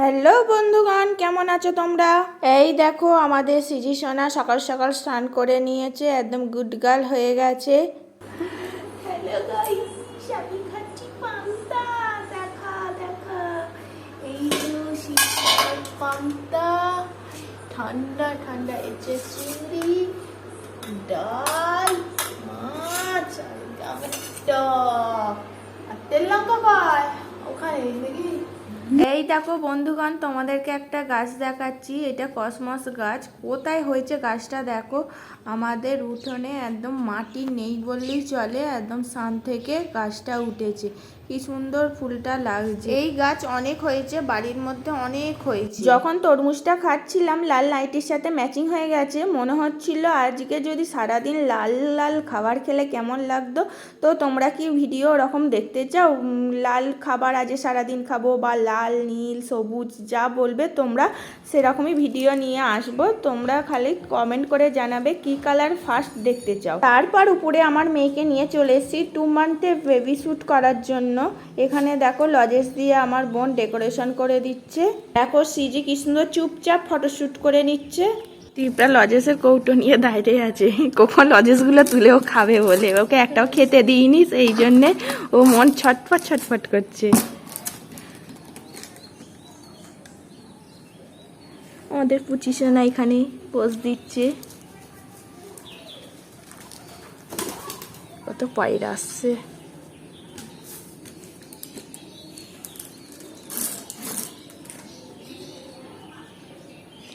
Hello বন্ধুগণ, কেমন আছো তোমরা? এই দেখো, আমাদের সিজি সোনা সকাল সকাল স্নান করে নিয়েছে, একদম গুড গার্ল হয়ে গেছে। হ্যালো ঠান্ডা ঠান্ডা এসে চিংড়ি, ডাল, মাছ, আর তেল লঙ্কা কয় ওখানে দেখি এই দেখো বন্ধুগণ, তোমাদেরকে একটা গাছ দেখাচ্ছি। এটা কসমস গাছ। কোথায় হয়েছে গাছটা দেখো? আমাদের উঠোনে একদম মাটি নেই বললেই চলে। একদম সান থেকে গাছটা উঠেছে। কি সুন্দর ফুলটা লাগছে। এই গাছ অনেক হয়েছে বাড়ির মধ্যে অনেক হয়েছে। যখন তরমুজটা খাচ্ছিলাম লাল লাইটের সাথে ম্যাচিং হয়ে গেছে। মনে হচ্ছিল আজকে যদি সারাদিন লাল লাল খাবার খেলে কেমন লাগতো। তো তোমরা কি ভিডিও ওরকম দেখতে চাও? লাল খাবার আজ সারাদিন খাব বা লাল নীল সবুজ যা বলবে তোমরা সেরকমই ভিডিও নিয়ে আসব। তোমরা খালি কমেন্ট করে জানাবে কি কালার ফার্স্ট দেখতে চাও। তারপর উপরে আমার মেয়েকে নিয়ে চলে এসেছি টু মান্থে বেবি শ্যুট করার জন্য। এখানে দেখো লজেস দিয়ে আমার বোন ডেকোরেশন করে দিচ্ছে। দেখো সিজি কি সুন্দর চুপচাপ ফটোশ্যুট করে নিচ্ছে। টিপটা লজেসের কৌটো নিয়ে দাঁড়িয়ে আছে। কখন লজেসগুলো তুলেও খাবে বলে। ওকে একটাও খেতে দিইনি, সেই জন্যে ও মন ছটফট ছটফট করছে। আমাদের পুচিসোনা এখানে পোজ দিচ্ছে। কত পায়রা আসছে।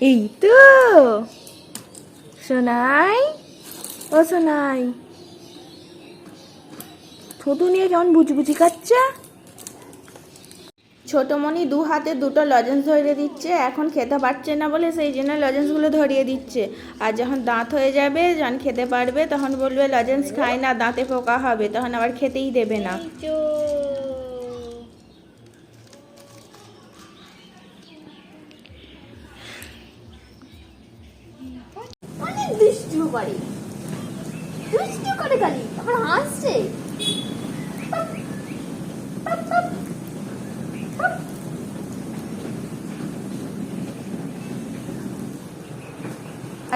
এই তো সোনাই ও সোনাই। থুতু নিয়ে কেমন বুঝবুঝি খাচ্ছে? ছোটমণি দু হাতে দুটো লজেন্স ধরিয়ে দিচ্ছে এখন খেতে পারছে না বলে সেই জন্য লজেন্সগুলো ধরিয়ে দিচ্ছে। আর যখন দাঁত হয়ে যাবে যখন খেতে পারবে তখন বলবে লজেন্স খায় না দাঁতে পোকা হবে। তখন আবার খেতেই দেবে না। করে দুষ্টু করে খালি আবার হাসছে।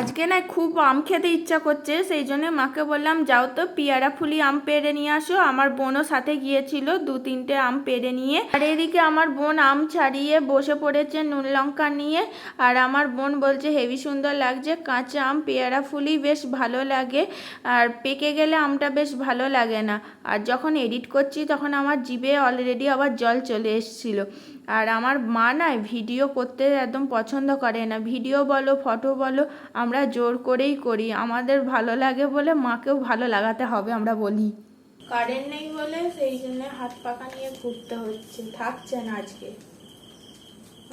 আজকে না খুব আম খেতে ইচ্ছা করছে, সেই জন্য মাকে বললাম, যাও তো পিয়ারা ফুলি আম পেড়ে নিয়ে আসো। আমার বোনও সাথে গিয়েছিল দু তিনটে আম পেড়ে নিয়ে। আর এদিকে আমার বোন আম ছাড়িয়ে বসে পড়েছে নুন লঙ্কা নিয়ে। আর আমার বোন বলছে, হেভি সুন্দর লাগছে, কাঁচা আম, পেয়ারা ফুলি বেশ ভালো লাগে। আর পেকে গেলে আমটা বেশ ভালো লাগে না। আর যখন এডিট করছি, তখন আমার জিভে অলরেডি আবার জল চলে এসেছিল। আর আমার মা না ভিডিও করতে একদম পছন্দ করে না। ভিডিও বলো, ফটো বলো আমরা জোর করেই করি। আমাদের ভালো লাগে বলে মাকেও ভালো লাগাতে হবে, আমরা বলি। কারেন্ট নেই বলে সেই জন্য হাত পাকা নিয়ে ঘুরতে হচ্ছে। থাকছে না আজকে।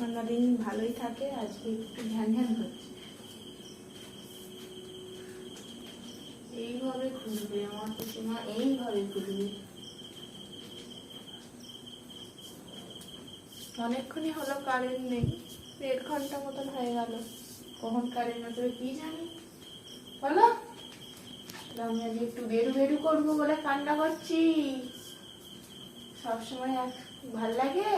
অন্যদিন ভালোই থাকে, আজকে একটু ঝ্যান ঝ্যান হচ্ছে। এইভাবে ঘুরবে আমার পিসিমা, এইভাবে ঘুরবে। অনেকক্ষণই হলো কারেন্ট নেই, দেড় ঘণ্টা মতন হয়ে গেল। কখন কারেন্ট কি জানি? বলো। আমি আজ একটু বেরু বেরু করব বলে কান্না করছি। সবসময় এক ভালো লাগে?